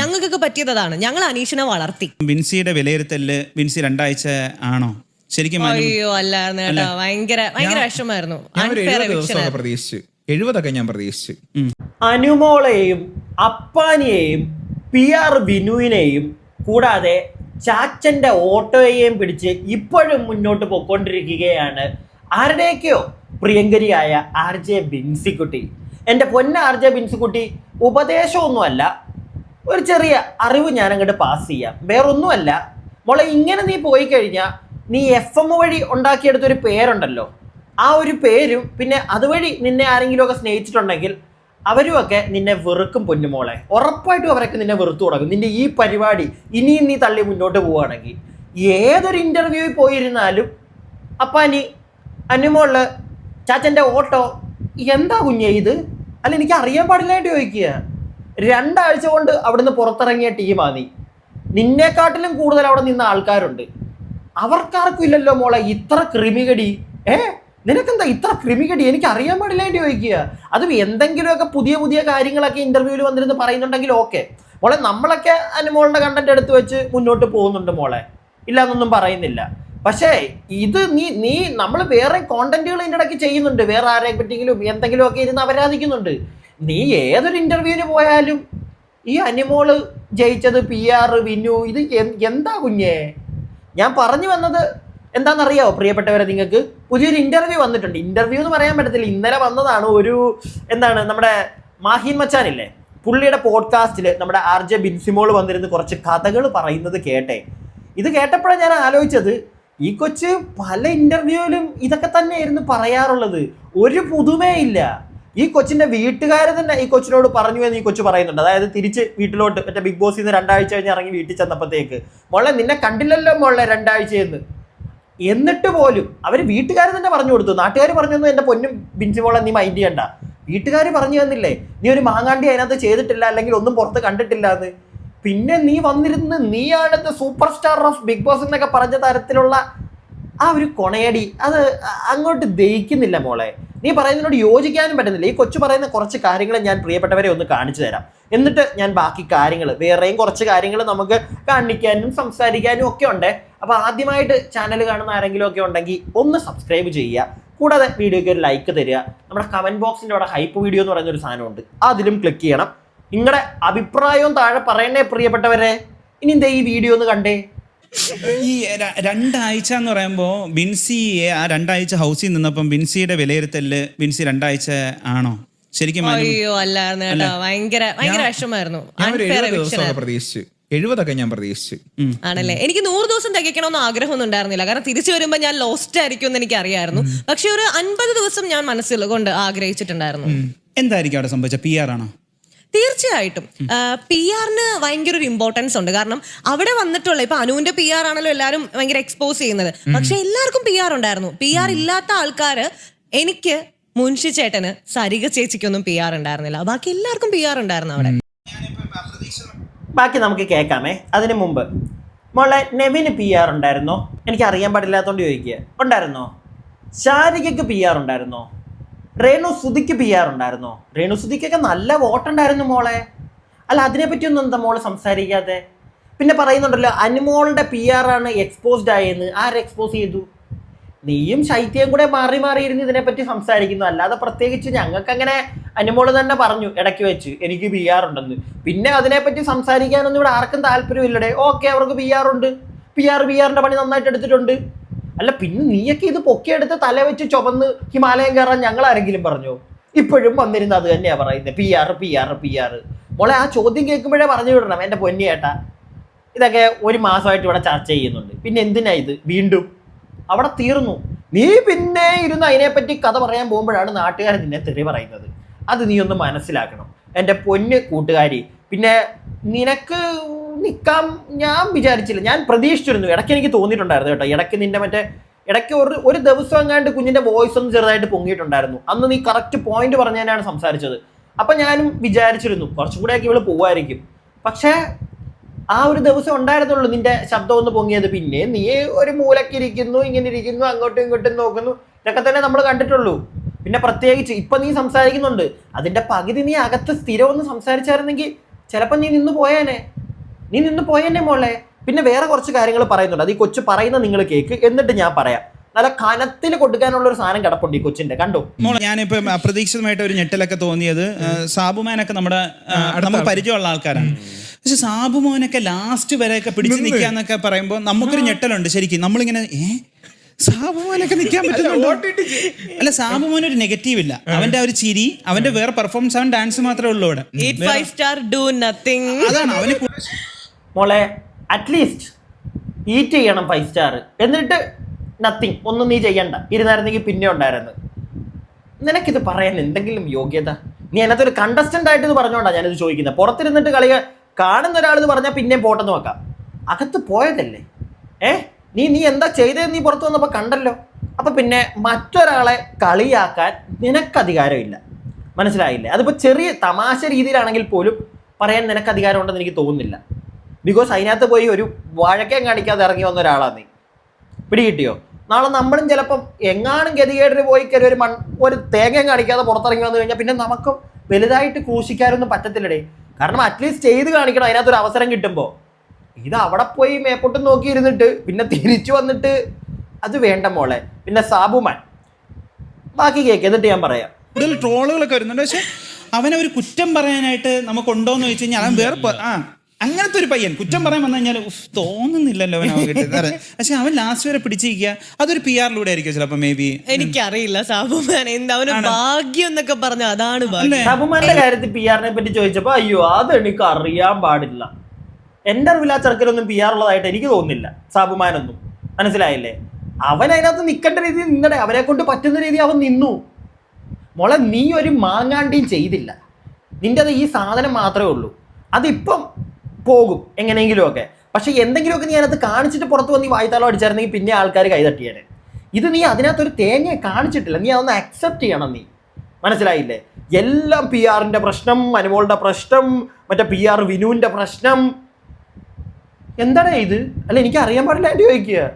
ഞങ്ങൾക്കൊക്കെ പറ്റിയതാണ് ഞങ്ങൾ അനീഷിനെ വളർത്തി. വിൻസിയുടെ വിലയിരുത്തലിൽ വിൻസി രണ്ടാഴ്ച ആണോ? ശരിക്കും അയ്യോ അല്ലായിരുന്നു കേട്ടോ. ഭയങ്കര ഭയങ്കര വിഷമായിരുന്നു ഞാൻ ഒരു Unfair എഴുപത് eviction ദിവസമൊക്കെ ആയിരുന്നു. പ്രതീക്ഷിച്ചു. എഴുപതൊക്കെ ഞാൻ പ്രതീക്ഷിച്ചു. അനുമോളെയും അപ്പാനിയെയും പി ആർ വിനുവിനെയും കൂടാതെ ചാച്ചന്റെ ഓട്ടോയെയും പിടിച്ച് ഇപ്പോഴും മുന്നോട്ട് പോയിക്കൊണ്ടിരിക്കുകയാണ് ആരുടെയൊക്കെയോ പ്രിയങ്കരിയായ ആർ ജെ ബിൻസിക്കുട്ടി. എന്റെ പൊന്ന ആർ ജെ ബിൻസിക്കുട്ടി ഉപദേശമൊന്നുമല്ല ഒരു ചെറിയ അറിവ് ഞാൻ അങ്ങോട്ട് പാസ് ചെയ്യാം. വേറൊന്നുമല്ല മോളെ ഇങ്ങനെ നീ പോയി കഴിഞ്ഞാൽ നീ എഫ് എം വഴി ഉണ്ടാക്കിയെടുത്ത ഒരു പേരുണ്ടല്ലോ. ആ ഒരു പേരും പിന്നെ അതുവഴി നിന്നെ ആരെങ്കിലുമൊക്കെ സ്നേഹിച്ചിട്ടുണ്ടെങ്കിൽ അവരുമൊക്കെ നിന്നെ വെറുക്കും പൊന്നുമോളെ ഉറപ്പായിട്ടും അവരൊക്കെ നിന്നെ വെറുത്തു തുടങ്ങും. നിന്റെ ഈ പരിപാടി ഇനിയും നീ തള്ളി മുന്നോട്ട് പോവുകയാണെങ്കിൽ ഏതൊരു ഇന്റർവ്യൂവിൽ പോയിരുന്നാലും അപ്പാനി അനുമോൾ ചാച്ചന്റെ ഓട്ടോ എന്താ കുഞ്ഞേ ഇത്? അല്ല എനിക്ക് അറിയാൻ പാടില്ലായിട്ട് ചോദിക്കുക. രണ്ടാഴ്ച കൊണ്ട് അവിടുന്ന് പുറത്തിറങ്ങിയ ടീമാ നീ. നിന്നെക്കാട്ടിലും കൂടുതൽ അവിടെ നിന്ന ആൾക്കാരുണ്ട്. അവർക്കാർക്കും ഇല്ലല്ലോ മോളെ ഇത്ര ക്രിമികടി ഏ? നിനക്കെന്താ ഇത്ര ക്രിമികടി എനിക്ക് അറിയാൻ പാടില്ലായിട്ട് ചോദിക്കുക. അതും എന്തെങ്കിലുമൊക്കെ പുതിയ പുതിയ കാര്യങ്ങളൊക്കെ ഇന്റർവ്യൂവിൽ വന്നിരുന്ന് പറയുന്നുണ്ടെങ്കിൽ ഓക്കെ മോളെ നമ്മളൊക്കെ അനുമോളുടെ കണ്ടന്റ് എടുത്ത് വെച്ച് മുന്നോട്ട് പോകുന്നുണ്ട് മോളെ. ഇല്ല എന്നൊന്നും പറയുന്നില്ല. പക്ഷേ ഇത് നീ നീ നമ്മൾ വേറെ കോണ്ടന്റുകൾ ഇതിന്റെ ഇടയ്ക്ക് ചെയ്യുന്നുണ്ട്. വേറെ ആരെ പറ്റിയെങ്കിലും എന്തെങ്കിലുമൊക്കെ ഇരുന്ന് അപരാധിക്കുന്നുണ്ട് നീ ഏതൊരു ഇന്റർവ്യൂവിന് പോയാലും ഈ അനിമോൾ ജയിച്ചത് പി ആർ വിനു ഇത് എന്താ കുഞ്ഞേ? ഞാൻ പറഞ്ഞു വന്നത് എന്താണെന്നറിയാമോ പ്രിയപ്പെട്ടവരെ നിങ്ങൾക്ക്? പുതിയൊരു ഇന്റർവ്യൂ വന്നിട്ടുണ്ട്. ഇന്റർവ്യൂ എന്ന് പറയാൻ പറ്റത്തില്ല. ഇന്നലെ വന്നതാണ് ഒരു എന്താണ് നമ്മുടെ മാഹിൻ മച്ചാനില്ലേ? പുള്ളിയുടെ പോഡ്കാസ്റ്റിൽ നമ്മുടെ ആർ ജെ ബിൻസിമോൾ വന്നിരുന്ന് കുറച്ച് കഥകൾ പറയുന്നത് കേട്ടെ. ഇത് കേട്ടപ്പോഴാണ് ഞാൻ ആലോചിച്ചത് ഈ കൊച്ച് പല ഇന്റർവ്യൂവിലും ഇതൊക്കെ തന്നെയായിരുന്നു പറയാറുള്ളത്. ഒരു പുതുമയില്ല ഈ കൊച്ചിന്റെ വീട്ടുകാർ തന്നെ ഈ കൊച്ചിനോട് പറഞ്ഞു എന്ന് ഈ കൊച്ചു പറയുന്നുണ്ട്. അതായത് തിരിച്ച് വീട്ടിലോട്ട് മറ്റേ ബിഗ് ബോസിൽ നിന്ന് രണ്ടാഴ്ച കഴിഞ്ഞ് ഇറങ്ങി വീട്ടിൽ ചെന്നപ്പോഴത്തേക്ക് മോളെ നിന്നെ കണ്ടില്ലല്ലോ മോളെ രണ്ടാഴ്ചയെന്ന് എന്നിട്ട് പോലും അവർ വീട്ടുകാർ തന്നെ പറഞ്ഞു കൊടുത്തു. നാട്ടുകാർ പറഞ്ഞു തന്നു എന്റെ പൊന്നും ബിഞ്ചു മോളെ നീ മൈൻഡ് ചെയ്യണ്ട. വീട്ടുകാർ പറഞ്ഞു തന്നില്ലേ നീ ഒരു മാങ്ങാണ്ടി അതിനകത്ത് ചെയ്തിട്ടില്ല അല്ലെങ്കിൽ ഒന്നും പുറത്ത് കണ്ടിട്ടില്ല എന്ന്. പിന്നെ നീ വന്നിരുന്ന് നീയാണ് super star of Bigg Boss എന്നൊക്കെ പറഞ്ഞ തരത്തിലുള്ള ആ ഒരു കൊണയടി. അത് അങ്ങോട്ട് ദഹിക്കുന്നില്ല മോളെ. നീ പറയുന്നതിനോട് യോജിക്കാനും പറ്റുന്നില്ല. ഈ കൊച്ചു പറയുന്ന കുറച്ച് കാര്യങ്ങൾ ഞാൻ പ്രിയപ്പെട്ടവരെ ഒന്ന് കാണിച്ചു തരാം. എന്നിട്ട് ഞാൻ ബാക്കി കാര്യങ്ങൾ വേറെയും കുറച്ച് കാര്യങ്ങൾ നമുക്ക് കാണിക്കാനും സംസാരിക്കാനും ഒക്കെ ഉണ്ട്. അപ്പോൾ ആദ്യമായിട്ട് ചാനൽ കാണുന്ന ആരെങ്കിലും ഒക്കെ ഉണ്ടെങ്കിൽ ഒന്ന് സബ്സ്ക്രൈബ് ചെയ്യുക. കൂടാതെ വീഡിയോയ്ക്ക് ഒരു ലൈക്ക് തരിക. നമ്മുടെ കമന്റ് ബോക്സിന്റെ അവിടെ ഹൈപ്പ് വീഡിയോ എന്ന് പറയുന്ന ഒരു സാധനമുണ്ട് അതിലും ക്ലിക്ക് ചെയ്യണം. നിങ്ങളുടെ അഭിപ്രായവും താഴെ പറയണേ പ്രിയപ്പെട്ടവരെ? ഇനി എന്താ ഈ വീഡിയോ ഒന്ന് കണ്ടേ. ഈ രണ്ടാഴ്ച എന്ന് പറയുമ്പോൾ ബിൻസിയെ ആ രണ്ടാഴ്ച ഹൗസിൽ നിന്നപ്പം ബിൻസിയുടെ വിലയിരുത്തൽ ബിൻസി രണ്ടാഴ്ച ആണോ? ശരിക്കും അയ്യോ അല്ലായിരുന്നു കേട്ടോ. ഭയങ്കര ഭയങ്കര വിഷമായിരുന്നു പ്രതീക്ഷിച്ചു. എഴുപതൊക്കെ ഞാൻ പ്രതീക്ഷിച്ചു. ആണല്ലേ? എനിക്ക് നൂറ് ദിവസം തികയ്ക്കണമെന്ന് ആഗ്രഹമൊന്നും ഉണ്ടായിരുന്നില്ല. കാരണം തിരിച്ചു വരുമ്പോൾ ഞാൻ ലോസ്റ്റ് ആയിരിക്കും എന്ന് എനിക്ക് അറിയായിരുന്നു പക്ഷെ ഒരു അൻപത് ദിവസം ഞാൻ മനസ്സിൽ കൊണ്ട് ആഗ്രഹിച്ചിട്ടുണ്ടായിരുന്നു. എന്തായിരിക്കും അവിടെ സംഭവിച്ച പി ആർ ആണോ? തീർച്ചയായിട്ടും. പി ആറിന് ഭയങ്കര ഒരു ഇമ്പോർട്ടൻസ് ഉണ്ട്. കാരണം അവിടെ വന്നിട്ടുള്ള ഇപ്പൊ അനുവിന്റെ പി ആർ ആണല്ലോ എല്ലാവരും ഭയങ്കര എക്സ്പോസ് ചെയ്യുന്നത്. പക്ഷെ എല്ലാവർക്കും പി ആർ ഉണ്ടായിരുന്നു. പി ആർ ഇല്ലാത്ത ആൾക്കാര് എനിക്ക് മുൻഷി ചേട്ടന് സരിക ചേച്ചിക്കൊന്നും പി ആർ ഉണ്ടായിരുന്നില്ല. ബാക്കി എല്ലാവർക്കും പി ആർ ഉണ്ടായിരുന്നു അവിടെ. ബാക്കി നമുക്ക് കേൾക്കാമേ. അതിനു മുമ്പ്. മോളെ നെവിന് പി ആർ ഉണ്ടായിരുന്നോ? എനിക്ക് അറിയാൻ പാടില്ലാത്തോണ്ട് ചോദിക്കുക ഉണ്ടായിരുന്നോ? ശാരികക്ക് പി ആർ ഉണ്ടായിരുന്നോ? രേണു സുധിക്ക് പി ആർ ഉണ്ടായിരുന്നോ? രേണു സുധിക്കൊക്കെ നല്ല വോട്ടുണ്ടായിരുന്നു മോളെ. അല്ല അതിനെപ്പറ്റി ഒന്നും എന്താ മോൾ സംസാരിക്കാതെ? പിന്നെ പറയുന്നുണ്ടല്ലോ അനുമോളുടെ പി ആർ ആണ് എക്സ്പോസ്ഡ് ആയെന്ന്. ആര് എക്സ്പോസ് ചെയ്തു? നീയും ശൈത്യം കൂടെ മാറി മാറി ഇരുന്ന് ഇതിനെപ്പറ്റി സംസാരിക്കുന്നു. അല്ലാതെ പ്രത്യേകിച്ച് ഞങ്ങൾക്ക് അങ്ങനെ അനുമോൾ തന്നെ പറഞ്ഞു ഇടയ്ക്ക് വെച്ച്. എനിക്ക് പി ആർ ഉണ്ടെന്ന്. പിന്നെ അതിനെപ്പറ്റി സംസാരിക്കാനൊന്നും ഇവിടെ ആർക്കും താല്പര്യമില്ലടേ. ഓക്കെ അവർക്ക് പി ആർ ഉണ്ട്. പി ആർ പി ആറിന്റെ പണി നന്നായിട്ട് എടുത്തിട്ടുണ്ട്. അല്ല പിന്നെ നീയൊക്കെ ഇത് പൊക്കിയെടുത്ത് തല വെച്ച് ചുമന്ന് ഹിമാലയം കയറാൻ ഞങ്ങൾ ആരെങ്കിലും പറഞ്ഞു? ഇപ്പോഴും വന്നിരുന്ന അത് തന്നെയാണ് പറയുന്നത് P R P R P R മോളെ ആ ചോദ്യം കേൾക്കുമ്പോഴേ പറഞ്ഞു വിടണം എന്റെ പൊന്നിയേട്ട ഇതൊക്കെ ഒരു മാസമായിട്ട് ഇവിടെ ചർച്ച ചെയ്യുന്നുണ്ട്. പിന്നെ എന്തിനാ ഇത്? വീണ്ടും. അവിടെ തീർന്നു. നീ പിന്നെ ഇരുന്ന് അതിനെപ്പറ്റി കഥ പറയാൻ പോകുമ്പോഴാണ് നാട്ടുകാരൻ നിന്നെ തെറി പറയുന്നത്. അത് നീ ഒന്ന് മനസ്സിലാക്കണം. എന്റെ പൊന്ന് കൂട്ടുകാരി. പിന്നെ നിനക്ക് നിൽക്കാം ഞാൻ വിചാരിച്ചില്ല. ഞാൻ പ്രതീക്ഷിച്ചിരുന്നു. ഇടയ്ക്ക് എനിക്ക് തോന്നിയിട്ടുണ്ടായിരുന്നു കേട്ടോ. ഇടയ്ക്ക് നിന്റെ മറ്റേ ഇടയ്ക്ക് ഒരു ഒരു ദിവസം എങ്ങാണ്ട് കുഞ്ഞിന്റെ വോയിസ് ഒന്ന് ചെറുതായിട്ട് പൊങ്ങിയിട്ടുണ്ടായിരുന്നു. അന്ന് നീ കറക്റ്റ് പോയിന്റ് പറഞ്ഞതിനാണ് സംസാരിച്ചത്. അപ്പൊ ഞാനും വിചാരിച്ചിരുന്നു കുറച്ചും കൂടെയൊക്കെ ഇവൾ പോവായിരിക്കും. പക്ഷേ ആ ഒരു ദിവസം ഉണ്ടായിരുന്നുള്ളൂ നിന്റെ ശബ്ദം ഒന്ന് പൊങ്ങിയത്. പിന്നെ നീ ഒരു മൂലക്കിരിക്കുന്നു ഇങ്ങനെ ഇരിക്കുന്നു അങ്ങോട്ടും ഇങ്ങോട്ടും നോക്കുന്നു. ഇതൊക്കെ തന്നെ നമ്മൾ കണ്ടിട്ടുള്ളൂ. പിന്നെ പ്രത്യേകിച്ച് ഇപ്പൊ നീ സംസാരിക്കുന്നുണ്ട്. അതിന്റെ പകുതി നീ അകത്ത് സ്ഥിരം ഒന്ന് സംസാരിച്ചായിരുന്നെങ്കിൽ ചിലപ്പോൾ നീ നിന്ന് പോയേനെ. നീ നിന്ന് പോയേനെ മോളെ. പിന്നെ വേറെ കുറച്ച് കാര്യങ്ങൾ പറയുന്നുണ്ട്. അത് ഈ കൊച്ചു പറയുന്ന നിങ്ങൾ കേക്ക്. എന്നിട്ട് ഞാൻ പറയാം. നല്ല കനത്തിൽ കൊടുക്കാനുള്ള ഒരു സാധനം കിടപ്പുണ്ട് ഈ കൊച്ചിന്റെ. കണ്ടോ? മോളെ ഞാനിപ്പോ അപ്രതീക്ഷിതമായിട്ട് ഒരു ഞെട്ടലൊക്കെ തോന്നിയത് സാബുമാനൊക്കെ നമ്മുടെ നമുക്ക് പരിചയമുള്ള ആൾക്കാരാണ്. പക്ഷെ സാബുമോനൊക്കെ ലാസ്റ്റ് വരെയൊക്കെ പിടിച്ചു നിൽക്കുക എന്നൊക്കെ പറയുമ്പോൾ നമുക്കൊരു ഞെട്ടലുണ്ട്. ശരിക്കും നമ്മളിങ്ങനെ ഏ? സാബുമോനൊക്കെ നിൽക്കാൻ പറ്റുന്നുണ്ടോ? അല്ല സാബുമോൻ ഒരു നെഗറ്റീവ് ഇല്ല. അവന്റെ ആ ഒരു ചിരി അവന്റെ വേറെ പെർഫോമൻസ് അവൻ ഡാൻസ് മാത്രമേ ഉള്ളൂ നത്തിങ് അതാണ് അവന് മോളെ അറ്റ്ലീസ്റ്റ് ഈറ്റ് ചെയ്യണം ഫൈവ് സ്റ്റാർ എന്നിട്ട് നത്തിങ് ഒന്നും നീ ചെയ്യണ്ട. ഇരുന്നായിരുന്നെങ്കിൽ പിന്നെ ഉണ്ടായിരുന്നു നിനക്കിത് പറയാൻ എന്തെങ്കിലും യോഗ്യത? നീ അതിനകത്ത് ഒരു കണ്ടസ്റ്റന്റ് ആയിട്ട് ഇത് പറഞ്ഞോണ്ടാ ഞാനിത് ചോദിക്കുന്നത്. പുറത്തിരുന്നിട്ട് കളി കാണുന്ന ഒരാൾ ഇത് പറഞ്ഞാൽ പിന്നെയും പോട്ടെന്ന് നോക്കാം അകത്ത് പോയതല്ലേ? ഏ? നീ നീ എന്താ ചെയ്തതെന്ന് നീ പുറത്തു വന്നപ്പോൾ കണ്ടല്ലോ. അപ്പൊ പിന്നെ മറ്റൊരാളെ കളിയാക്കാൻ നിനക്ക് അധികാരമില്ല മനസ്സിലായില്ലേ? അതിപ്പോൾ ചെറിയ തമാശ രീതിയിലാണെങ്കിൽ പോലും പറയാൻ നിനക്ക് അധികാരമുണ്ടെന്ന് എനിക്ക് തോന്നുന്നില്ല. ബിക്കോസ് അതിനകത്ത് പോയി ഒരു വഴക്കം കാണിക്കാതെ ഇറങ്ങി വന്ന ഒരാളാണ് നീ. പിടികിട്ടിയോ? നാളെ നമ്മളും ചിലപ്പം എങ്ങാനും ഗതികേടിന് പോയി കയറി ഒരു മൺ ഒരു തേങ്ങയും കാണിക്കാതെ പുറത്തിറങ്ങി വന്നു കഴിഞ്ഞാൽ പിന്നെ നമുക്കും വലുതായിട്ട് ക്രൂശിക്കാനൊന്നും പറ്റത്തില്ലടേ. കാരണം അറ്റ്ലീസ്റ്റ് ചെയ്ത് കാണിക്കണം. അതിനകത്തൊരു അവസരം കിട്ടുമ്പോൾ ഇത് അവിടെ പോയി മേപ്പോട്ട് നോക്കിയിരുന്നിട്ട് പിന്നെ തിരിച്ചു വന്നിട്ട് അത് വേണ്ട മോളെ. പിന്നെ സാബുമാൻ. ബാക്കി കേക്ക് എന്നിട്ട് ഞാൻ പറയാം. കൂടുതൽ ട്രോളുകളൊക്കെ വരുന്നുണ്ട്. പക്ഷെ അവനെ ഒരു കുറ്റം പറയാനായിട്ട് നമുക്കുണ്ടോന്ന് ചോദിച്ചു കഴിഞ്ഞാൽ അവൻ വേറെ ആ അങ്ങനത്തെ ഒരു പയ്യൻ. കുറ്റം പറയാൻ വന്നു കഴിഞ്ഞാൽ തോന്നുന്നില്ലല്ലോ അവൻ കിട്ടുന്നത്. പക്ഷെ അവൻ ലാസ്റ്റ് വരെ പിടിച്ചിരിക്കുക. അതൊരു പി ആറിലൂടെ ആയിരിക്കും ചിലപ്പോ മേ ബി എനിക്കറിയില്ല സാബുമാൻ എന്താ അവന് ഭാഗ്യം എന്നൊക്കെ പറഞ്ഞു അതാണ് ഭാഗ്യം. സാബുമാന്റെ കാര്യത്തിൽ പി ആറിനെ പറ്റി ചോദിച്ചപ്പോ അയ്യോ അത് എനിക്ക് അറിയാൻ പാടില്ല. എന്റെ അറിവില്ല ചെറുക്കലൊന്നും പി ആർ ഉള്ളതായിട്ട് എനിക്ക് തോന്നുന്നില്ല. സാബുമാനൊന്നും. മനസ്സിലായില്ലേ? അവൻ അതിനകത്ത് നിൽക്കേണ്ട രീതിയിൽ നിന്നടെ അവനെ കൊണ്ട് പറ്റുന്ന രീതി അവൻ നിന്നു. മോളെ നീ ഒരു മാങ്ങാണ്ടിയും ചെയ്തില്ല. നിന്റെ അത് ഈ സാധനം മാത്രമേ ഉള്ളൂ. അതിപ്പം പോകും എങ്ങനെയെങ്കിലുമൊക്കെ. പക്ഷെ എന്തെങ്കിലുമൊക്കെ നീ അതിനകത്ത് കാണിച്ചിട്ട് പുറത്ത് വന്ന് ഈ വായ്ത്താളം അടിച്ചായിരുന്നെങ്കിൽ പിന്നെ ആൾക്കാർ കൈതട്ടിയേനെ ഇത് നീ അതിനകത്തൊരു തേങ്ങ കാണിച്ചിട്ടില്ല. നീ അതൊന്ന് അക്സെപ്റ്റ് ചെയ്യണം നീ. മനസ്സിലായില്ലേ? എല്ലാം പി ആറിന്റെ പ്രശ്നം അനുമോളുടെ പ്രശ്നം മറ്റേ പി ആർ വിനുവിന്റെ പ്രശ്നം എന്താണ് ഇത്? അല്ല എനിക്ക് അറിയാൻ പാടില്ല ആന്റി ചോദിക്കുക.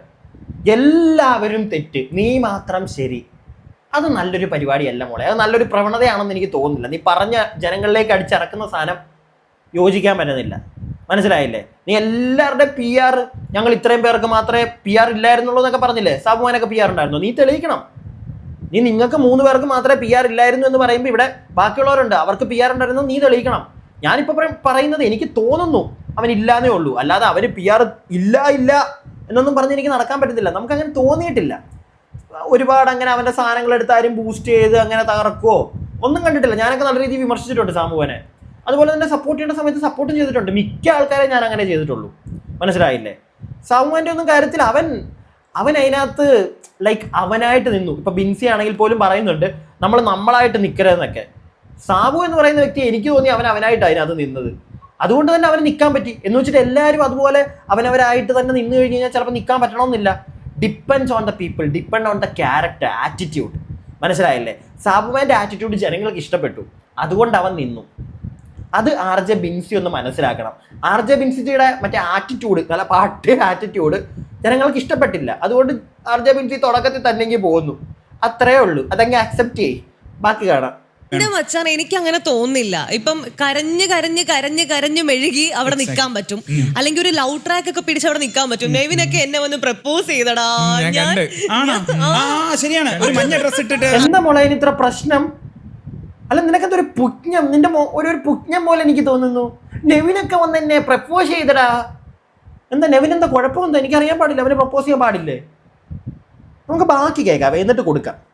എല്ലാവരും തെറ്റ്. നീ മാത്രം ശരി. അത് നല്ലൊരു പരിപാടിയല്ല മോളെ. അത് നല്ലൊരു പ്രവണതയാണെന്ന് എനിക്ക് തോന്നുന്നില്ല. നീ പറഞ്ഞ ജനങ്ങളിലേക്ക് അടിച്ചിറക്കുന്ന സാധനം യോജിക്കാൻ പറ്റുന്നില്ല. മനസ്സിലായില്ലേ? നീ എല്ലാവരുടെ പി ആർ ഞങ്ങൾ ഇത്രയും പേർക്ക് മാത്രമേ പി ആർ ഇല്ലായിരുന്നുള്ളൂ എന്നൊക്കെ പറഞ്ഞില്ലേ? സാബുമാനൊക്കെ പി ആർ ഉണ്ടായിരുന്നു. നീ തെളിയിക്കണം. നീ നിങ്ങൾക്ക് മൂന്ന് പേർക്ക് മാത്രമേ പി ആർ ഇല്ലായിരുന്നു എന്ന് പറയുമ്പോൾ ഇവിടെ ബാക്കിയുള്ളവരുണ്ട്. അവർക്ക് പി ആർ ഉണ്ടായിരുന്നു നീ തെളിയിക്കണം. ഞാനിപ്പോൾ പറ- പറയുന്നത് എനിക്ക് തോന്നുന്നു. അവൻ ഇല്ലാന്നേ ഉള്ളൂ. അല്ലാതെ അവന് പി ആർ ഇല്ല ഇല്ല എന്നൊന്നും പറഞ്ഞ് എനിക്ക് നടക്കാൻ പറ്റത്തില്ല. നമുക്ക് അങ്ങനെ തോന്നിയിട്ടില്ല. ഒരുപാട് അങ്ങനെ അവന്റെ സാധനങ്ങൾ എടുത്ത് ആരും ബൂസ്റ്റ് ചെയ്ത് അങ്ങനെ തകർക്കുവോ? ഒന്നും കണ്ടിട്ടില്ല. ഞാനൊക്കെ നല്ല രീതിയിൽ വിമർശിച്ചിട്ടുണ്ട് സാമുവനെ. അതുപോലെ തന്നെ സപ്പോർട്ട് ചെയ്യേണ്ട സമയത്ത് സപ്പോർട്ടും ചെയ്തിട്ടുണ്ട്. മിക്ക ആൾക്കാരെ ഞാൻ അങ്ങനെ ചെയ്തിട്ടുള്ളൂ. മനസ്സിലായില്ലേ? സാമുവന്റെ ഒന്നും കാര്യത്തിൽ അവൻ അവൻ അതിനകത്ത് ലൈക്ക് അവനായിട്ട് നിന്നു. ഇപ്പൊ ബിൻസി ആണെങ്കിൽ പോലും പറയുന്നുണ്ട് നമ്മൾ നമ്മളായിട്ട് നിൽക്കരുതെന്നൊക്കെ സാബു എന്ന് പറയുന്ന വ്യക്തി എനിക്ക് തോന്നി അവൻ അവനായിട്ട് അതിനകത്ത് നിന്നത്. അതുകൊണ്ട് തന്നെ അവന് നിൽക്കാൻ പറ്റി. എന്ന് വെച്ചിട്ട് എല്ലാവരും അതുപോലെ അവനവരായിട്ട് തന്നെ നിന്ന് കഴിഞ്ഞ് കഴിഞ്ഞാൽ ചിലപ്പോൾ നിൽക്കാൻ പറ്റണമെന്നില്ല. Depends on the people depend on the character attitude മനസ്സിലായല്ലേ? സാബുമാന്റെ ആറ്റിറ്റ്യൂഡ് ജനങ്ങൾക്ക് ഇഷ്ടപ്പെട്ടു. അതുകൊണ്ട് അവൻ നിന്നു. അത് ആർ ജെ ബിൻസി ഒന്ന് മനസ്സിലാക്കണം. ആർ ജെ ബിൻസിയുടെ മറ്റേ ആറ്റിറ്റ്യൂഡ് നല്ല പാട്ട് ആറ്റിറ്റ്യൂഡ് ജനങ്ങൾക്ക് ഇഷ്ടപ്പെട്ടില്ല. അതുകൊണ്ട് ആർ ജെ ബിൻസി തുടക്കത്തിൽ തന്നെങ്കിൽ പോകുന്നു അത്രയേ ഉള്ളൂ. അതങ്ങ് ആക്സെപ്റ്റ് ചെയ്യ്. ബാക്കി കാണാം. എന്റെ മച്ചാൻ എനിക്ക് അങ്ങനെ തോന്നുന്നില്ല. ഇപ്പം കരഞ്ഞ് കരഞ്ഞ് കരഞ്ഞ് കരഞ്ഞ് മെഴുകി അവിടെ നിൽക്കാൻ പറ്റും. അല്ലെങ്കിൽ ഒരു ലവ് ട്രാക്ക് ഒക്കെ പിടിച്ച് അവിടെ നിൽക്കാൻ പറ്റും. നെവിനൊക്കെ എന്നെ വന്ന് പ്രപ്പോസ് ചെയ്തടാ. ഞാൻ ഞാൻ ആണോ? ആ. ശരിയാണ്. ഒരു മഞ്ഞ ഡ്രസ് ഇട്ടിട്ട്. എന്താ മോളെ ഇത്ര പ്രശ്നം? അല്ല നിനക്കെന്തൊരു പുജ്ഞം നിന്റെ ഒരു ഒരു പുജ്ഞം പോലെ എനിക്ക് തോന്നുന്നു. നെവിനൊക്കെ വന്ന് എന്നെ പ്രപ്പോസ് ചെയ്തടാ. എന്താ നെവിൻ എന്താ കുഴപ്പമെന്താ? എനിക്ക് അറിയാൻ പാടില്ല. അവനെ പ്രപ്പോസ് ചെയ്യാൻ പാടില്ലേ? നമുക്ക് ബാക്കി കേൾക്കാം. എന്നിട്ട് കൊടുക്കാം.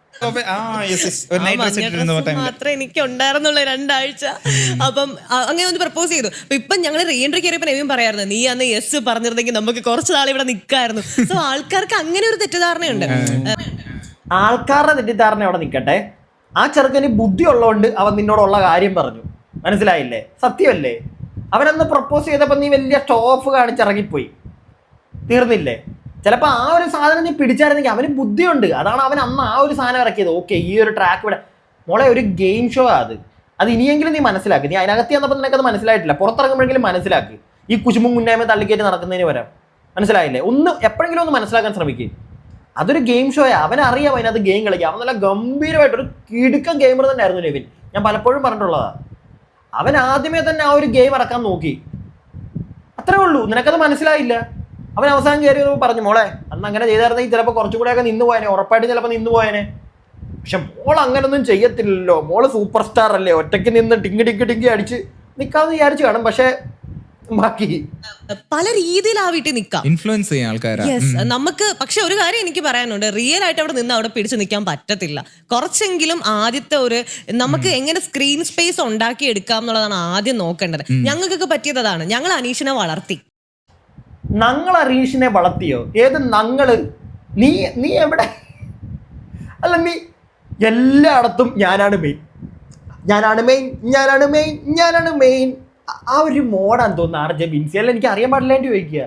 മാത്രമേ എനിക്ക് ഉണ്ടായിരുന്നുള്ള രണ്ടാഴ്ച. അപ്പം അങ്ങനെ ഒന്ന് പ്രപ്പോസ് ചെയ്തു. അപ്പൊ ഇപ്പം ഞങ്ങൾ റീഎൻട്രി കയറിയപ്പോൾ എവിയും പറയായിരുന്നു നീ അന്ന് യെസ് പറഞ്ഞിരുന്നെങ്കിൽ നമുക്ക് കുറച്ച് നാൾ ഇവിടെ നിൽക്കായിരുന്നു സോ ആൾക്കാർക്ക് അങ്ങനെ ഒരു തെറ്റിദ്ധാരണയുണ്ട്. ആൾക്കാരുടെ തെറ്റിദ്ധാരണ അവിടെ നിൽക്കട്ടെ ആ ചെറുക്കന് ബുദ്ധി ഉള്ളതുകൊണ്ട് അവൻ നിന്നോടുള്ള കാര്യം പറഞ്ഞു. മനസ്സിലായില്ലേ? സത്യമല്ലേ? അവനന്ന് പ്രപ്പോസ് ചെയ്തപ്പോൾ നീ വലിയ സ്റ്റോഫ് കാണിച്ചിറങ്ങിപ്പോയി. തീർന്നില്ലേ? ചിലപ്പോൾ ആ ഒരു സാധനം നീ പിടിച്ചായിരുന്നെങ്കിൽ അവന് ബുദ്ധിയുണ്ട്. അതാണ് അവൻ അന്ന് ആ ഒരു സാധനം ഇറക്കിയത്. ഓക്കെ ഈ ഒരു ട്രാക്ക് ഇവിടെ. മോളെ ഒരു ഗെയിം ഷോ അത്. അത് ഇനിയെങ്കിലും നീ മനസ്സിലാക്കി. നീ അതിനകത്ത് ചെന്നപ്പോൾ നിനക്കത് മനസ്സിലായിട്ടില്ല. പുറത്തിറങ്ങുമ്പോഴെങ്കിലും മനസ്സിലാക്കി. ഈ കുശുമ്പും മുന്നായ്മ തള്ളിക്കയറ്റി നടക്കുന്നതിന് വരാം മനസ്സിലായില്ലേ? ഒന്ന് എപ്പോഴെങ്കിലും ഒന്ന് മനസ്സിലാക്കാൻ ശ്രമിക്കുക അതൊരു ഗെയിം ഷോയാ അവനറിയാം അതിനകത്ത് ഗെയിം കളിക്കാം അവൻ നല്ല ഗംഭീരമായിട്ട് ഒരു കിടുക്കൻ ഗെയിമർ തന്നെ ആയിരുന്നു നെവിൻ. ഞാൻ പലപ്പോഴും പറഞ്ഞിട്ടുള്ളതാണ് അവൻ ആദ്യമേ തന്നെ ആ ഒരു ഗെയിം ഇറക്കാൻ നോക്കി. അത്രേ ഉള്ളൂ. നിനക്കത് മനസ്സിലായില്ല? അവൻ അവസാനം കയറി പറഞ്ഞു മോളെ അന്ന് അങ്ങനെ ചെയ്തായിരുന്നെങ്കിൽ ചിലപ്പോൾ കുറച്ചും കൂടെയൊക്കെ നിന്ന് പോയനെ. ഉറപ്പായിട്ട് ചിലപ്പോൾ നിന്ന് പോയനെ. പക്ഷെ മോൾ അങ്ങനൊന്നും ചെയ്യത്തില്ലല്ലോ. മോൾ സൂപ്പർ സ്റ്റാർ അല്ലേ. ഒറ്റയ്ക്ക് നിന്ന് ടിങ്ങി ടിങ്ങി ടിങ്ങി അടിച്ച് നിൽക്കാമെന്ന് വിചാരിച്ചു കാണും. പക്ഷേ ബാക്കി പല രീതിയിൽ ആ വീട്ടിൽ നിൽക്കാം ഇൻഫ്ലുവൻസ് ചെയ്യാൻ ആൾക്കാരാ. യെസ് നമുക്ക് പക്ഷെ ഒരു കാര്യം എനിക്ക് പറയാനുണ്ട്. റിയൽ ആയിട്ട് അവിടെ നിന്ന് അവിടെ പിടിച്ചു നിൽക്കാൻ പറ്റത്തില്ല. കുറച്ചെങ്കിലും ആദ്യത്തെ ഒരു നമുക്ക് എങ്ങനെ സ്ക്രീൻ സ്പേസ് ഉണ്ടാക്കി എടുക്കാം എന്നുള്ളതാണ് ആദ്യം നോക്കേണ്ടത്. ഞങ്ങൾക്കൊക്കെ പറ്റിയതാണ് ഞങ്ങൾ അനീഷിനെ വളർത്തി. നങ്ങൾ അറീഷിനെ വളർത്തിയോ? ഏത് നങ്ങൾ? നീ നീ എവിടെ? അല്ല നീ എല്ലായിടത്തും ഞാനാണ് മെയിൻ ഞാനാണ് മെയിൻ ഞാനാണ് മെയിൻ ഞാനാണ് മെയിൻ ആ ഒരു മോഡാന്ന് തോന്നുന്നു ആർ ജെ ബിൻസി. അല്ല എനിക്ക് അറിയാൻ പാടില്ലാണ്ട് ചോദിക്കുക.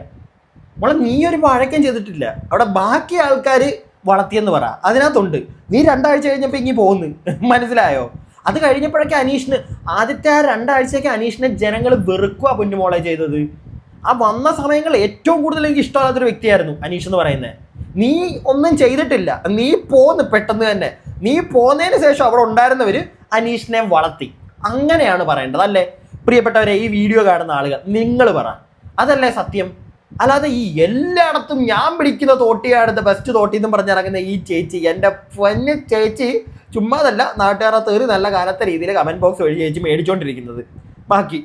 മോളെ നീ ഒരു വഴക്കം ചെയ്തിട്ടില്ല. അവിടെ ബാക്കി ആൾക്കാർ വളർത്തിയെന്ന് പറ. അതിനകത്തുണ്ട്. നീ രണ്ടാഴ്ച കഴിഞ്ഞപ്പോൾ ഇങ്ങനെ പോകുന്നു മനസ്സിലായോ? അത് കഴിഞ്ഞപ്പോഴൊക്കെ അനീഷിന് ആദ്യത്തെ ആ രണ്ടാഴ്ചയൊക്കെ അനീഷിനെ ജനങ്ങൾ വെറുക്കുക പൊന്നുമോളെ ചെയ്തത്. ആ വന്ന സമയങ്ങൾ ഏറ്റവും കൂടുതൽ എനിക്ക് ഇഷ്ടമല്ലാത്തൊരു വ്യക്തിയായിരുന്നു അനീഷ് എന്ന് പറയുന്നത്. നീ ഒന്നും ചെയ്തിട്ടില്ല. നീ പോന്ന് പെട്ടെന്ന് തന്നെ. നീ പോന്നതിന് ശേഷം അവിടെ ഉണ്ടായിരുന്നവർ അനീഷിനെ വളർത്തി. അങ്ങനെയാണ് പറയേണ്ടത് അല്ലേ? പ്രിയപ്പെട്ടവരെ ഈ വീഡിയോ കാണുന്ന ആളുകൾ നിങ്ങൾ പറ. അതല്ലേ സത്യം? അല്ലാതെ ഈ എല്ലായിടത്തും ഞാൻ പിടിക്കുന്ന തോട്ടിയാടുന്ന ബെസ്റ്റ് തോട്ടി എന്നും പറഞ്ഞിറങ്ങുന്ന ഈ ചേച്ചി എന്റെ പൊന്ന ചേച്ചി ചുമ്മാതല്ല നാട്ടുകാരെ തേറി നല്ല കാലത്തെ രീതിയിൽ കമന്റ് ബോക്സ് വഴി ചേച്ചി മേടിച്ചുകൊണ്ടിരിക്കുന്നത് ബാക്കി.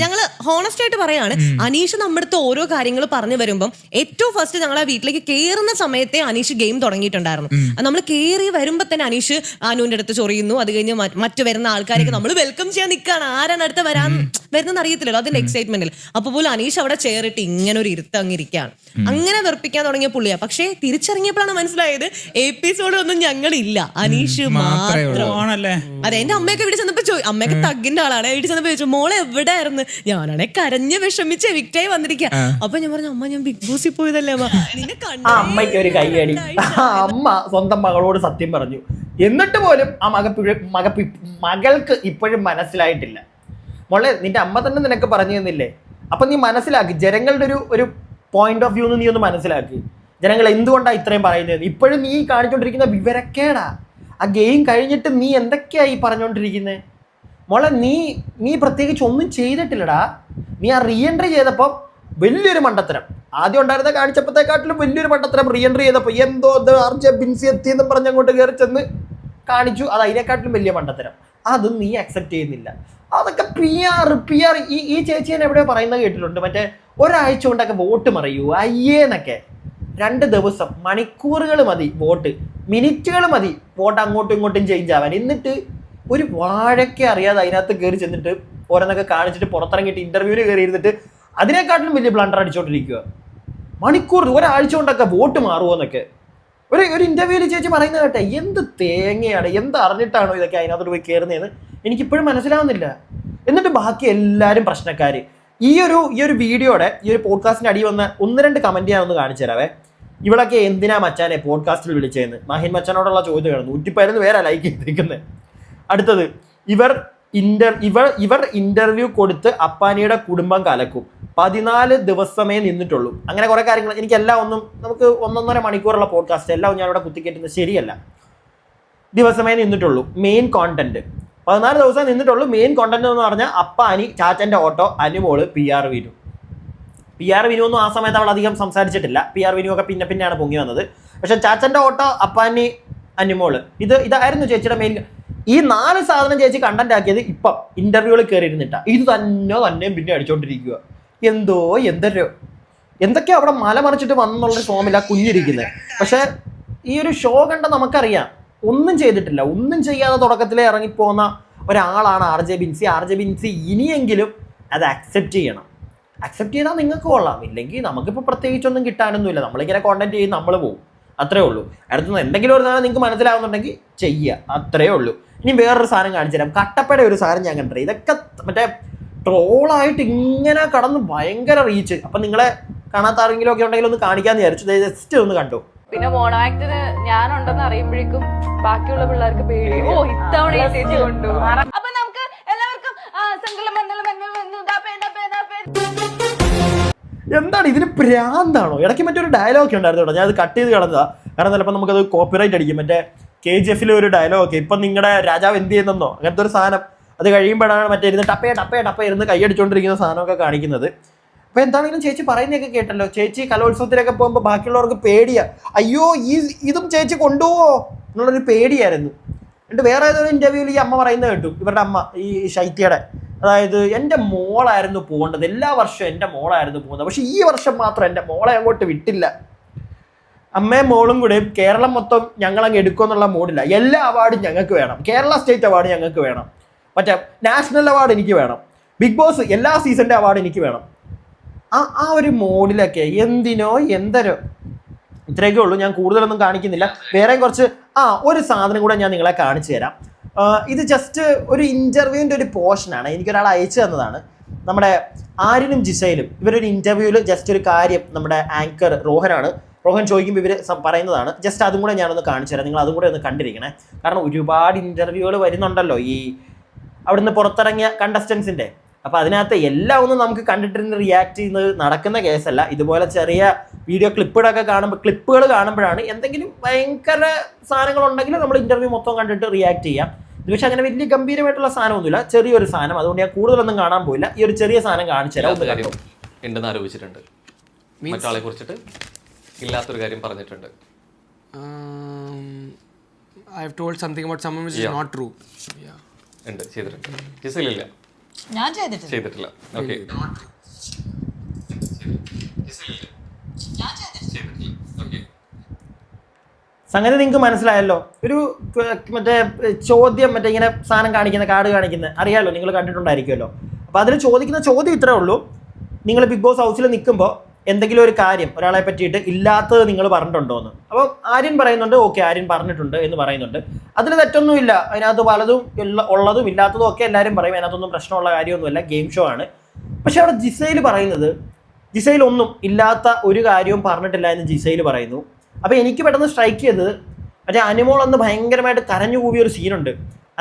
ഞങ്ങൾ ഹോണസ്റ്റ് ആയിട്ട് പറയാണ് അനീഷ് നമ്മുടെ അടുത്ത് ഓരോ കാര്യങ്ങൾ പറഞ്ഞു വരുമ്പം ഏറ്റവും ഫസ്റ്റ് ഞങ്ങൾ ആ വീട്ടിലേക്ക് കയറുന്ന സമയത്തെ അനീഷ് ഗെയിം തുടങ്ങിയിട്ടുണ്ടായിരുന്നു. നമ്മൾ കയറി വരുമ്പോ തന്നെ അനീഷ് അനുവിന്റെ അടുത്ത് ചൊറിയുന്നു. അത് കഴിഞ്ഞ് മറ്റു വരുന്ന ആൾക്കാരൊക്കെ നമ്മൾ വെൽക്കം ചെയ്യാൻ നിൽക്കുകയാണ് ആരാണ് അടുത്ത് വരാൻ വരുന്നെന്ന് അറിയത്തില്ലല്ലോ. അതിന്റെ എക്സൈറ്റ്മെന്റിൽ അപ്പൊ പോലും അനീഷ് അവിടെ ചേറിട്ട് ഇങ്ങനെ ഒരു ഇരുത്തം അങ്ങിരിക്കുകയാണ് അങ്ങനെ വെറുപ്പിക്കാൻ തുടങ്ങിയ പുള്ളിയാ. പക്ഷേ തിരിച്ചറിഞ്ഞപ്പോഴാണ് മനസ്സിലായത് എപ്പിസോഡ് ഒന്നും ഞങ്ങളില്ല. അനീഷ് മാത്രം. ആണല്ലേ അതെ എന്റെ അമ്മയൊക്കെ ഇവിടെ ചെന്നപ്പോ അമ്മയൊക്കെ തഗ്ഗിന്റെ ആളാണ്. ഇവിടെ ചെന്നപ്പോ ചോദിച്ചു മോളെ എവിടെയായിരുന്നു? ഞാനാണെ കരഞ്ഞ് വിഷമിച്ച് വിക്റ്റായി വന്നിരിക്കുക അപ്പൊ ഞാൻ പറഞ്ഞു അമ്മ ഞാൻ ബിഗ് ബോസിൽ പോയതല്ലേ അമ്മ? നിന്നെ ആ കണ്ടേ അമ്മയ്ക്ക് ഒരു കൈയടി ആ അമ്മ സ്വന്തം മകളോട് സത്യം പറഞ്ഞു. എന്നിട്ട് പോലും ആ മക മക മകൾക്ക് ഇപ്പോഴും മനസ്സിലായിട്ടില്ല. മോളെ നിന്റെ അമ്മ തന്നെ നിനക്ക് പറഞ്ഞു തന്നില്ലേ? അപ്പൊ നീ മനസ്സിലാക്കി ജനങ്ങളുടെ ഒരു ഒരു പോയിന്റ് ഓഫ് വ്യൂ നീ ഒന്ന് മനസ്സിലാക്കി. ജനങ്ങൾ എന്തുകൊണ്ടാണ് ഇത്രയും പറയുന്നത്? ഇപ്പോഴും നീ കാണിച്ചോണ്ടിരിക്കുന്ന വിവരക്കേടാ. ആ ഗെയിം കഴിഞ്ഞിട്ട് നീ എന്തൊക്കെയാ ഈ പറഞ്ഞുകൊണ്ടിരിക്കുന്നത് മോളെ നീ നീ പ്രത്യേകിച്ച് ഒന്നും ചെയ്തിട്ടില്ലടാ. നീ ആ റീ എൻട്രി ചെയ്തപ്പോൾ വലിയൊരു മണ്ടത്തരം. ആദ്യം ഉണ്ടായിരുന്ന കാണിച്ചപ്പോഴത്തെക്കാട്ടിലും വലിയൊരു മണ്ടത്തരം റീ എൻട്രി ചെയ്തപ്പോൾ എന്തോ അർജ ബിൻസി എത്തി എന്നും പറഞ്ഞ് അങ്ങോട്ട് കയറി ചെന്ന് കാണിച്ചു. അത് അതിനെക്കാട്ടിലും വലിയ മണ്ടത്തരം. അത് നീ അക്സെപ്റ്റ് ചെയ്യുന്നില്ല. അതൊക്കെ പി ആർ പി ആർ ഈ ഈ ചേച്ചി ഞാൻ എവിടെയോ പറയുന്നത് കേട്ടിട്ടുണ്ട്. മറ്റേ ഒരാഴ്ച കൊണ്ടൊക്കെ വോട്ട് മറിയൂ അയ്യേന്നൊക്കെ രണ്ട് ദിവസം മണിക്കൂറുകൾ മതി വോട്ട്. മിനിറ്റുകൾ മതി വോട്ട് അങ്ങോട്ടും ഇങ്ങോട്ടും ചേഞ്ച് ആവാൻ. എന്നിട്ട് ഒരു വാഴയ്ക്ക് അറിയാതെ അതിനകത്ത് കയറി ചെന്നിട്ട് ഓരോന്നൊക്കെ കാണിച്ചിട്ട് പുറത്തിറങ്ങിയിട്ട് ഇന്റർവ്യൂവിൽ കയറി ഇരുന്നിട്ട് അതിനെക്കാട്ടിലും വലിയ ബ്ലണ്ടർ അടിച്ചോണ്ടിരിക്കുക മണിക്കൂർ ഒരാഴ്ച കൊണ്ടൊക്കെ വോട്ട് മാറുമോ എന്നൊക്കെ ഒരു ഒരു ഇന്റർവ്യൂവിൽ ചേച്ചി പറയുന്നത് കേട്ടെ എന്ത് തേങ്ങയാണ് എന്ത് അറിഞ്ഞിട്ടാണോ ഇതൊക്കെ അതിനകത്തോട്ട് പോയി കയറുന്നതെന്ന് എനിക്കിപ്പോഴും മനസ്സിലാവുന്നില്ല. എന്നിട്ട് ബാക്കി എല്ലാവരും പ്രശ്നക്കാർ ഈ ഒരു ഈ ഒരു വീഡിയോയുടെ ഈ ഒരു പോഡ്കാസ്റ്റിന്റെ അടി വന്ന ഒന്ന് രണ്ട് കമന്റ് ഞാൻ ഒന്ന് കാണിച്ചു തരാവേ. ഇവളൊക്കെ എന്തിനാ മച്ചാനെ പോഡ്കാസ്റ്റിൽ വിളിച്ചതെന്ന്? മഹിൻ മച്ചാനോടുള്ള ചോദ്യമാണ് നൂറ്റി പതിനൊന്ന് പേരാ ലൈക്ക് ചെയ്തിരിക്കുന്നത് അടുത്തത് ഇവർ ഇന്റർ ഇവർ ഇവർ ഇന്റർവ്യൂ കൊടുത്ത് അപ്പാനിയുടെ കുടുംബം കലക്കും. പതിനാല് ദിവസമേ നിന്നിട്ടുള്ളൂ. അങ്ങനെ കുറെ കാര്യങ്ങൾ. എനിക്ക് എല്ലാം ഒന്നും നമുക്ക് ഒന്നൊന്നര മണിക്കൂറുള്ള പോഡ്കാസ്റ്റ് എല്ലാം ഞാനിവിടെ കുത്തിക്കേറ്റുന്നത് ശരിയല്ല. ദിവസമേ നിന്നിട്ടുള്ളൂ. മെയിൻ കോണ്ടന്റ് പതിനാല് ദിവസം നിന്നിട്ടുള്ളൂ. മെയിൻ കോണ്ടന്റ് എന്ന് പറഞ്ഞാൽ Appani ചാച്ചന്റെ auto Anumol P R Vinu. P R Vinu ഒന്നും ആ സമയത്ത് അവൾ അധികം സംസാരിച്ചിട്ടില്ല. പി ആർ വിനു ഒക്കെ പിന്നെ പിന്നെയാണ് പൊങ്ങി വന്നത്. പക്ഷെ ചാച്ചന്റെ ഓട്ടോ അപ്പാനി അനുമോൾ ഇത് ഇതായിരുന്നു ചേച്ചിയുടെ മെയിൻ ഈ നാല് സാധനം ചേച്ചി കണ്ടന്റ് ആക്കിയത് ഇപ്പം ഇന്റർവ്യൂവിൽ കയറി ഇരുന്നിട്ടാ ഇത് തന്നെ തന്നെയും പിന്നെ അടിച്ചോണ്ടിരിക്കുക എന്തോ എന്തരോ എന്തൊക്കെയാ അവിടെ മല മറിച്ചിട്ട് വന്നുള്ള ഫോമില്ല കുഞ്ഞിരിക്കുന്നത് പക്ഷെ ഈ ഒരു ഷോ കണ്ട നമുക്കറിയാം ഒന്നും ചെയ്തിട്ടില്ല. ഒന്നും ചെയ്യാതെ തുടക്കത്തിലേ ഇറങ്ങിപ്പോന്ന ഒരാളാണ് R J Binsy. R J Binsy ഇനിയെങ്കിലും അത് അക്സെപ്റ്റ് ചെയ്യണം. അക്സെപ്റ്റ് ചെയ്താൽ നിങ്ങൾക്ക് കൊള്ളാം. ഇല്ലെങ്കിൽ നമുക്കിപ്പോൾ പ്രത്യേകിച്ചൊന്നും കിട്ടാനൊന്നുമില്ല. നമ്മളിങ്ങനെ കോണ്ടന്റ് ചെയ്ത് നമ്മൾ പോകും അത്രേ ഉള്ളൂ. അടുത്തുനിന്ന് എന്തെങ്കിലും ഒരു സാധനം നിങ്ങൾക്ക് മനസ്സിലാവുന്നുണ്ടെങ്കിൽ ചെയ്യുക. അത്രേ ഉള്ളൂ. ഇനി വേറൊരു സാധനം കാണിച്ചു തരാം. കട്ടപ്പയുടെ ഒരു സാധനം ഞാൻ കണ്ടിട്ട് ഇതൊക്കെ മറ്റേ ട്രോളായിട്ട് ഇങ്ങനെ കടന്ന് ഭയങ്കര റീച്ച് അപ്പം നിങ്ങളെ കാണാത്ത ആരെങ്കിലും ഒക്കെ ഉണ്ടെങ്കിൽ ഒന്ന് കാണിക്കാന്ന് വിചാരിച്ചു. ജസ്റ്റ് ഒന്ന് കണ്ടു? പിന്നെ മോണോ ആക്ടിന് ഞാനുണ്ടെന്ന് അറിയുമ്പോഴേക്കും ബാക്കിയുള്ള പിള്ളേർക്ക് പേടി ഓ ഇത്തവണ ഈ ചേച്ചി കൊണ്ടു എന്താണ് ഇതിന് പ്രാന്താണോ? ഇടയ്ക്ക് മറ്റൊരു ഡയലോഗ് ഉണ്ടായിരുന്നു ഞാൻ അത് കട്ട് ചെയ്ത് കളഞ്ഞതാ. കാരണം ചിലപ്പോൾ നമുക്കത് കോപ്പിറൈറ്റ് അടിക്കും. മറ്റേ കെ ജി എഫിലെ ഒരു ഡയലോഗ് ഇപ്പം നിങ്ങളുടെ രാജാവ് എന്ത് ചെയ്യുന്നോ അങ്ങനത്തെ ഒരു സാധനം. അത് കഴിയുമ്പോഴാണ് മറ്റേ ഇരുന്ന് ടപ്പേ ടപ്പേ ടപ്പേ ഇരുന്ന് കൈയടിച്ചുകൊണ്ടിരിക്കുന്ന സാധനമൊക്കെ കാണിക്കുന്നത്. അപ്പൊ എന്താണെങ്കിലും ചേച്ചി പറയുന്നതൊക്കെ കേട്ടല്ലോ. ചേച്ചി കലോത്സവത്തിലൊക്കെ പോകുമ്പോൾ ബാക്കിയുള്ളവർക്ക് പേടിയാ. അയ്യോ ഈ ഇതും ചേച്ചി കൊണ്ടുപോവോ? എന്നുള്ളൊരു പേടിയായിരുന്നു. എന്നിട്ട് വേറെ ഏതൊരു ഇന്റർവ്യൂവിൽ ഈ അമ്മ പറയുന്നത് കേട്ടു. ഇവരുടെ അമ്മ ഈ ശൈത്യയുടെ. അതായത് എന്റെ മോളായിരുന്നു പോകേണ്ടത്. എല്ലാ വർഷവും എന്റെ മോളായിരുന്നു പോകുന്നത്. പക്ഷേ ഈ വർഷം മാത്രം എന്റെ മോളെ അങ്ങോട്ട് വിട്ടില്ല. അമ്മയും മോളും കൂടെ കേരളം മൊത്തം ഞങ്ങളങ്ങ് എടുക്കുമെന്നുള്ള മൂഡില്ല എല്ലാ അവാർഡും ഞങ്ങൾക്ക് വേണം. കേരള സ്റ്റേറ്റ് അവാർഡ് ഞങ്ങൾക്ക് വേണം. മറ്റേ നാഷണൽ അവാർഡ് എനിക്ക് വേണം. ബിഗ് ബോസ് എല്ലാ സീസണിന്റെ അവാർഡ് എനിക്ക് വേണം. ആ ആ ഒരു മോഡിലൊക്കെ എന്തിനോ എന്തരോ. ഇത്രയൊക്കെ ഉള്ളൂ. ഞാൻ കൂടുതലൊന്നും കാണിക്കുന്നില്ല. വേറെയും കുറച്ച് ആ ഒരു സാധനം കൂടെ ഞാൻ നിങ്ങളെ കാണിച്ചു തരാം. ഇത് ജസ്റ്റ് ഒരു ഇന്റർവ്യൂവിന്റെ ഒരു പോർഷനാണ് എനിക്കൊരാൾ അയച്ചു തന്നതാണ്. നമ്മുടെ ആര്യനും ജിസയിലും ഇവരൊരു ഇന്റർവ്യൂവിൽ ജസ്റ്റ് ഒരു കാര്യം നമ്മുടെ ആങ്കർ റോഹനാണ്. റോഹൻ ചോദിക്കുമ്പോൾ ഇവർ പറയുന്നതാണ്. ജസ്റ്റ് അതും കൂടെ ഞാനൊന്ന് കാണിച്ചു തരാം. നിങ്ങൾ അതും കൂടെ ഒന്ന് കണ്ടിരിക്കണേ. കാരണം ഒരുപാട് ഇന്റർവ്യൂകൾ വരുന്നുണ്ടല്ലോ ഈ അവിടുന്ന് പുറത്തിറങ്ങിയ കണ്ടസ്റ്റൻസിന്റെ അപ്പോൾ അതിനകത്ത് എല്ലാം ഒന്നും നമുക്ക് കണ്ടിട്ടിരുന്ന് റിയാക്ട് ചെയ്യുന്നത് നടക്കുന്ന കേസല്ല. ഇതുപോലെ ചെറിയ വീഡിയോ ക്ലിപ്പുകളൊക്കെ കാണുമ്പോൾ ക്ലിപ്പുകൾ കാണുമ്പോഴാണ് എന്തെങ്കിലും ഭയങ്കര സാധനങ്ങളുണ്ടെങ്കിൽ നമ്മൾ ഇന്റർവ്യൂ മൊത്തം കണ്ടിട്ട് റിയാക്ട് ചെയ്യാം. ഇത് പക്ഷെ അങ്ങനെ വലിയ ഗംഭീരമായിട്ടുള്ള സാധനമൊന്നുമില്ല. ചെറിയൊരു സാധനം. അതുകൊണ്ട് ഞാൻ കൂടുതലൊന്നും കാണാൻ പോയില്ല. ഈ ഒരു ചെറിയ സാധനം കാണിച്ചു തരാം. ഒന്ന് കാര്യം ഉണ്ടെന്ന് ആരോപിച്ചിട്ടുണ്ട്. മറ്റാളെ കുറിച്ചിട്ട് ഇല്ലാത്തൊരു കാര്യം പറഞ്ഞിട്ടുണ്ട്. I something about someone which is Yeah. not true. Yeah. ഉണ്ട്. ചെയ്തിട്ടുണ്ട്. ജിസയിലില്ല. ഞാൻ ചെയ്തിട്ടില്ല. ചെയ്തിട്ടില്ല. ഓക്കെ സംഗതി നിങ്ങൾക്ക് മനസ്സിലായല്ലോ. ഒരു മറ്റേ ചോദ്യം മറ്റേ ഇങ്ങനെ സാധനം കാണിക്കുന്ന കാർഡ് കാണിക്കുന്ന അറിയാലോ നിങ്ങൾ കണ്ടിട്ടുണ്ടായിരിക്കുമല്ലോ. അപ്പോൾ അതിൽ ചോദിക്കുന്ന ചോദ്യം ഇത്രേ ഉള്ളൂ. നിങ്ങൾ ബിഗ് ബോസ് ഹൗസിൽ നിൽക്കുമ്പോൾ എന്തെങ്കിലും ഒരു കാര്യം ഒരാളെ പറ്റിയിട്ട് ഇല്ലാത്തത് നിങ്ങൾ പറഞ്ഞിട്ടുണ്ടോ എന്ന്. അപ്പോൾ ആര്യൻ പറയുന്നുണ്ട് ഓക്കെ ആര്യൻ പറഞ്ഞിട്ടുണ്ട് എന്ന് പറയുന്നുണ്ട്. അതിൽ തെറ്റൊന്നുമില്ല. അതിനകത്ത് പലതും ഉള്ള ഉള്ളതും ഇല്ലാത്തതും ഒക്കെ എല്ലാവരും പറയും. അതിനകത്തൊന്നും പ്രശ്നമുള്ള കാര്യമൊന്നുമില്ല. ഗെയിം ഷോ ആണ്. പക്ഷേ അവിടെ ജിസയിൽ പറയുന്നത് ജിസയിൽ ഒന്നും ഇല്ലാത്ത ഒരു കാര്യവും പറഞ്ഞിട്ടില്ല എന്ന് ജിസയിൽ പറയുന്നു. അപ്പോൾ എനിക്ക് പെട്ടെന്ന് സ്ട്രൈക്ക് ചെയ്തത് മറ്റേ അനുമോൾ അന്ന് ഭയങ്കരമായിട്ട് കരഞ്ഞു കൂവിയ ഒരു സീനുണ്ട്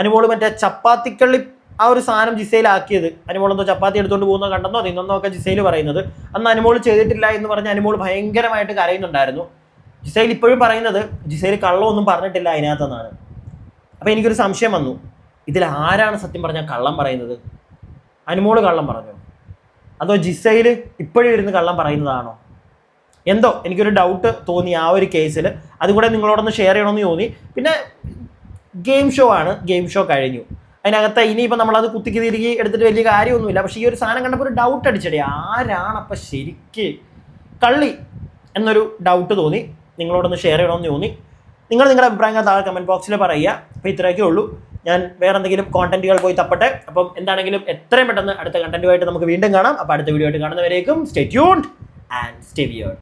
അനുമോൾ മറ്റേ ചപ്പാത്തിക്കള്ളി ആ ഒരു സാധനം ജിസയിലാക്കിയത് അനുമോൾ എന്തോ ചപ്പാത്തി എടുത്തുകൊണ്ട് പോകുന്ന കണ്ടെന്നോ തിന്നെന്നോ ഒക്കെ ജിസയിൽ പറയുന്നത്. അന്ന് അനുമോൾ ചെയ്തിട്ടില്ല എന്ന് പറഞ്ഞ് അനുമോൾ ഭയങ്കരമായിട്ട് കരയുന്നുണ്ടായിരുന്നു. ജിസയിൽ ഇപ്പോഴും പറയുന്നത് ജിസയിൽ കള്ളമൊന്നും പറഞ്ഞിട്ടില്ല അതിനകത്തെന്നാണ്. അപ്പോൾ എനിക്കൊരു സംശയം വന്നു. ഇതിൽ ആരാണ് സത്യം പറഞ്ഞാൽ കള്ളം പറയുന്നത്? അനുമോൾ കള്ളം പറഞ്ഞു? അതോ ജിസയിൽ ഇപ്പോഴും ഇരുന്ന് കള്ളം പറയുന്നതാണോ? എന്തോ എനിക്കൊരു ഡൗട്ട് തോന്നി ആ ഒരു കേസിൽ അതുകൂടെ നിങ്ങളോടൊന്ന് ഷെയർ ചെയ്യണമെന്ന് തോന്നി. പിന്നെ ഗെയിം ഷോ ആണ്. ഗെയിം ഷോ കഴിഞ്ഞു. അതിനകത്ത് ഇനിയിപ്പോൾ നമ്മളത് കുത്തിക്ക് തിരികെ എടുത്തിട്ട് വലിയ കാര്യമൊന്നുമില്ല. പക്ഷേ ഈ ഒരു സാധനം കണ്ടപ്പോൾ ഒരു ഡൗട്ട് അടിച്ചടി. ആരാണ് അപ്പം ശരിക്ക്? കള്ളി എന്നൊരു ഡൗട്ട് തോന്നി. നിങ്ങളോടൊന്ന് ഷെയർ ചെയ്യണമെന്ന് തോന്നി. നിങ്ങൾ നിങ്ങളുടെ അഭിപ്രായങ്ങൾ താഴെ കമന്റ് ബോക്സിൽ പറയുക. അപ്പോൾ ഇത്രയൊക്കെ ഉള്ളൂ. ഞാൻ വേറെ എന്തെങ്കിലും കോണ്ടന്റുകൾ പോയി തപ്പട്ടെ. അപ്പം എന്താണെങ്കിലും എത്രയും പെട്ടെന്ന് അടുത്ത കണ്ടന്റുമായിട്ട് നമുക്ക് വീണ്ടും കാണാം. അപ്പോൾ അടുത്ത വീഡിയോ ആയിട്ട് കാണുന്നവരേക്കും സ്റ്റേ ആൻഡ് സ്റ്റേ